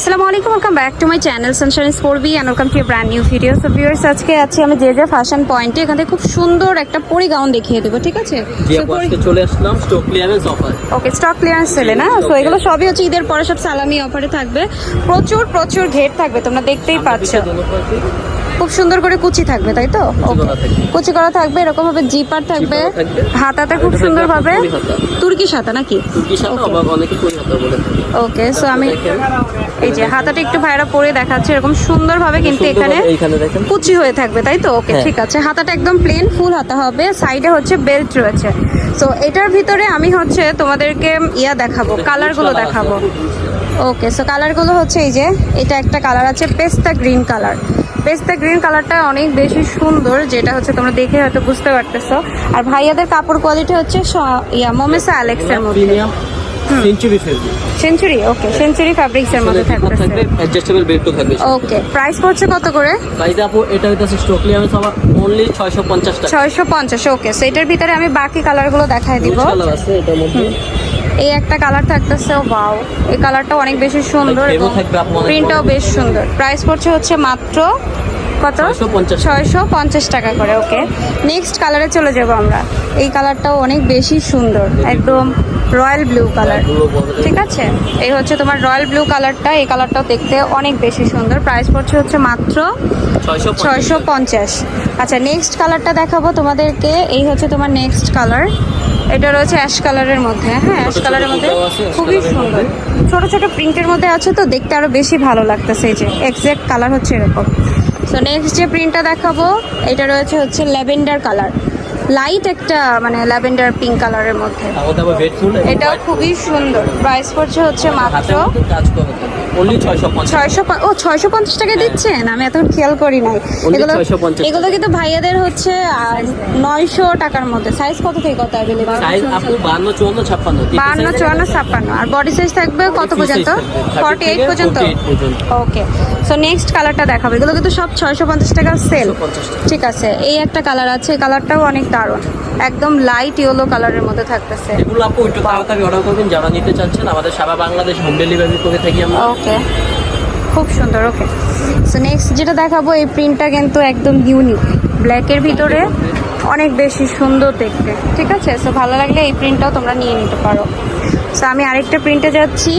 আসসালামু আলাইকুম welcome back to my channel sunshine spore B and welcome to brand new video so viewers আজকে আছি আমি যে যে ফ্যাশন পয়েন্টে এখানে থেকে খুব সুন্দর একটা পরি গাউন দেখিয়ে দেবো ঠিক আছে? জি আপু চলে আসলাম stock clearance offer okay stock clearance সেলে না? সো এগুলো সবই হচ্ছে ঈদের পরে সব সালামি অফারে থাকবে। প্রচুর প্রচুর ঘের থাকবে তোমরা দেখতেই পাচ্ছ। খুব সুন্দর করে কুচি থাকবে তাই তো? কুচি করা থাকবে। এরকম ভাবে জিপার থাকবে। হাতাটা খুব সুন্দর ভাবে। হাতা। তুর্কি নাকি? হাতা থাকে। ওকে সো আমি এই যে হাতাটা একটু ভাইরা পরে দেখাচ্ছে এরকম সুন্দরভাবে কিন্তু এখানে কুচি হয়ে থাকবে তাই তো? ওকে হ্যাঁ। ঠিক আছে। হাতাটা একদম প্লেন ফুল হাতা হবে। সাইডে হচ্ছে বেল্ট রয়েছে। সো এটার ভিতরে আমি হচ্ছে তোমাদেরকে ইয়া দেখাবো কালারগুলো দেখাবো। ওকে সো কালারগুলো হচ্ছে এই যে এটা একটা কালার আছে পেস্তা গ্রিন কালার পেস্তা গ্রিন কালারটা অনেক বেশি সুন্দর যেটা হচ্ছে তোমরা দেখে হয়তো বুঝতে পারতেছো। আর ভাইয়াদের কাপড় কোয়ালিটি হচ্ছে ইয়া মোমেসা অ্যালেক্সের মধ্যে। Century fabric century okay century এর মধ্যে থাকবে থাকতেছে। অ্যাডজাস্টেবল বেল্টও থাকবে ওকে প্রাইস পড়ছে কত করে? প্রাইস আপু এটা হইতাছে স্টক ক্লিয়ারেন্স আমার অনলি 650 টাকা। ছয়শো পঞ্চাশ ওকে সো এটার ভিতরে আমি বাকি কালারগুলো দেখাই দিব। কালার আছে এটার মধ্যে? এই একটা কালার থাকতেছে ওয়াও। এই কালারটা অনেক বেশি সুন্দর ও প্রিন্টটাও বেশ সুন্দর। প্রাইস পড়ছে হচ্ছে মাত্র কত? 650 ছয়শো পঞ্চাশ টাকা করে ওকে নেক্সট কালারে চলে যাব আমরা। এই কালারটাও অনেক বেশি সুন্দর একদম রয়্যাল ব্লু। কালার ঠিক আছে? এই হচ্ছে তোমার রয়্যাল ব্লু কালারটা এই কালারটাও দেখতে অনেক বেশি সুন্দর। প্রাইস পড়ছে হচ্ছে মাত্র 650 ছয়শো পঞ্চাশ। আচ্ছা নেক্সট কালারটা দেখাবো তোমাদেরকে। এই হচ্ছে তোমার নেক্সট কালার এটা রয়েছে অ্যাশ কালারের মধ্যে হ্যাঁ অ্যাশ কালারের মধ্যে। খুবই সুন্দর। ছোট ছোট প্রিন্টের মধ্যে আছে তো দেখতে আরও বেশি ভালো লাগতেছে এই যে এক্সাক্ট কালার হচ্ছে এরকম। সো নেক্সট যে প্রিন্টটা দেখাবো এটা রয়েছে হচ্ছে ল্যাভেন্ডার কালার লাইট একটা মানে ল্যাভেন্ডার পিঙ্ক কালারের মধ্যে। এটাও খুবই সুন্দর। প্রাইস পড়ছে হচ্ছে মাত্র হাতের মধ্যে কাজ করা অনলি 650 ছয়শো ও ছয়শো পঞ্চাশ টাকা দিচ্ছেন? আমি এখন খেয়াল করি নাই। এগুলো এগুলো কিন্তু ভাইয়াদের হচ্ছে নয়শো টাকার মধ্যে। সাইজ কত থেকে কত অ্যাভেলেবল 52 54 56 বাহান্ন চুয়ান্ন ছাপ্পান্ন। আর বডি সাইজ থাকবে কত পর্যন্ত? ফর্টি এইট পর্যন্ত? ওকে সো নেক্সট কালারটা দেখাবো। এগুলো কিন্তু সব ছয়শো পঞ্চাশ টাকা। সেল ঠিক আছে। এই একটা কালার আছে। এই কালারটাও অনেক দারুণ। একদম লাইট ইয়েলো কালারের মধ্যে থাকতেছে। এগুলো আপু একটু তাড়াতাড়ি অর্ডার করবেন যারা নিতে চাচ্ছেন আমাদের সারা বাংলাদেশ হোম ডেলিভারি করে থাকি আমরা। ওকে খুব সুন্দর ওকে সো নেক্সট যেটা দেখাবো এই প্রিন্টটা কিন্তু একদম ইউনিক ব্ল্যাকের ভিতরে অনেক বেশি সুন্দর দেখতে ঠিক আছে? সো ভালো লাগলে এই প্রিন্টটাও তোমরা নিয়ে নিতে পারো। সো আমি আরেকটা প্রিন্টে যাচ্ছি।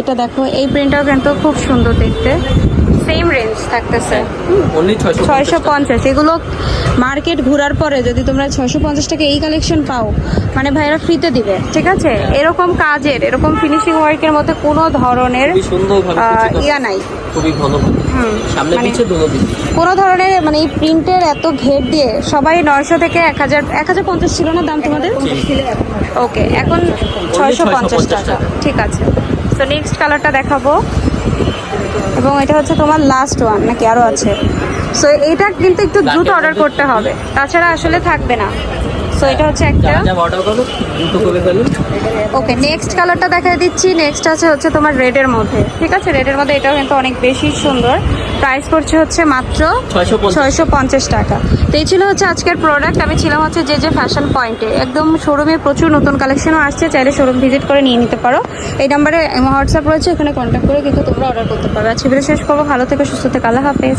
এটা দেখো এই প্রিন্টটাও কিন্তু খুব সুন্দর দেখতে। সেম রেঞ্জ থাকতেছে। অনলি 650 ছয়শো পঞ্চাশ এগুলো মার্কেট ঘোরার পরে যদি তোমরা ছয়শো পঞ্চাশ টাকা এই কালেকশন পাও মানে ভাইরা ফ্রিতে দিবে ঠিক আছে? এরকম কাজের এরকম ফিনিশিং ওয়ার্কের মধ্যে কোনো ধরনের। ইয়া নাই। মানে- কোনো ধরনের মানে এই প্রিন্টের এত ঘের দিয়ে সবাই নয়শো থেকে এক হাজার এক হাজার পঞ্চাশ ছিল না দাম তোমাদের? ওকে এখন ছয়শো পঞ্চাশ 650 টাকা টাকা। ঠিক আছে। তো নেক্সট কালারটা দেখাবো। এবং এটা হচ্ছে তোমার লাস্ট ওয়ান নাকি আরও আছে? সো এইটা কিন্তু একটু দ্রুত অর্ডার করতে হবে। তাছাড়া আসলে থাকবে না। সো এটা হচ্ছে একটা। ওকে নেক্সট কালারটা দেখা দিচ্ছি। নেক্সট আছে হচ্ছে তোমার রেডের মধ্যে। ঠিক আছে? রেডের মধ্যে এটাও কিন্তু অনেক বেশি সুন্দর। প্রাইস পড়ছে হচ্ছে মাত্র ছয়শো পঞ্চাশ। টাকা। তো এই ছিল হচ্ছে আজকের প্রোডাক্ট আমি ছিলাম হচ্ছে যে যে ফ্যাশন পয়েন্টে একদম শোরুমে প্রচুর নতুন কালেকশনও আসছে। চাইলে শোরুম ভিজিট করে নিয়ে নিতে পারো। এই নাম্বারে হোয়াটসঅ্যাপ রয়েছে এখানে কন্ট্যাক্ট করে কিন্তু তোমরা অর্ডার করতে পারো আজকে ভিডিও শেষ করব। ভালো থেকে সুস্থ থেকে। আল্লাহ হাফেজ।